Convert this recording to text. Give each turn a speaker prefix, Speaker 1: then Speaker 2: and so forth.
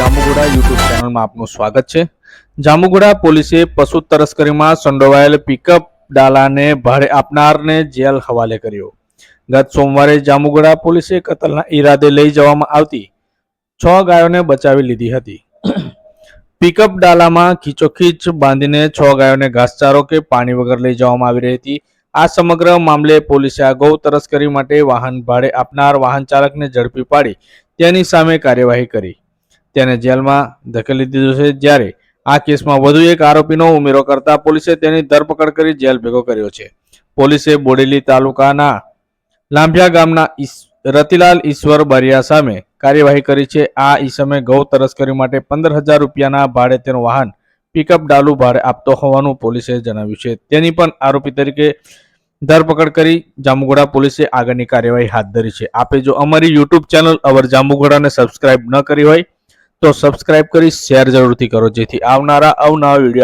Speaker 1: જામુગોડા YouTube ચેનલમાં આપનું સ્વાગત છે. જામુગોડા પોલીસે પશુ તસ્કરીમાં સંડોવાયેલ પિકઅપ ડાલાને ભાડે આપનારને જેલ હવાલે કર્યો. ગત સોમવારે જામુગોડા પોલીસે કતલના ઈરાદે લઈ જવામાં આવતી છ ગાયોને બચાવી લીધી હતી. પિકઅપ ડાલામાં ખીચોખીચ બાંધીને છ ગાયોને ઘાસચારો કે પાણી વગર લઈ જવામાં આવી રહી હતી. આ સમગ્ર મામલે પોલીસે આ ગૌ તસ્કરી માટે વાહન ભાડે આપનાર વાહન ચાલકને ઝડપી પાડી તેની સામે કાર્યવાહી કરી. તેને જેલમાં ધકેલી દીધો છે. જ્યારે આ કેસમાં વધુ એક આરોપીનો ઉમેરો કરતા પોલીસે તેની ધરપકડ કરી જેલ ભેગો કર્યો છે. પોલીસે બોડેલી તાલુકાના લાંભિયા ગામના રતિલાલ ઈશ્વર બરિયા સામે કાર્યવાહી કરી છે. આ ઈસમે ગૌ તસ્કરી માટે પંદર હજાર રૂપિયાના ભાડે તેનું વાહન પિકઅપ ડાલુ ભાડે આપતો હોવાનું પોલીસે જણાવ્યું છે. તેની પણ આરોપી તરીકે ધરપકડ કરી જાંબુઘોડા પોલીસે આગળની કાર્યવાહી હાથ ધરી છે. આપે જો અમારી યુટ્યુબ ચેનલ અવર જાંબુઘોડાને સબસ્ક્રાઇબ ન કરી હોય તો સબસ્ક્રાઇબ કરી શેર જરૂરથી કરો જેથી આવનારા અવનવા વીડિયો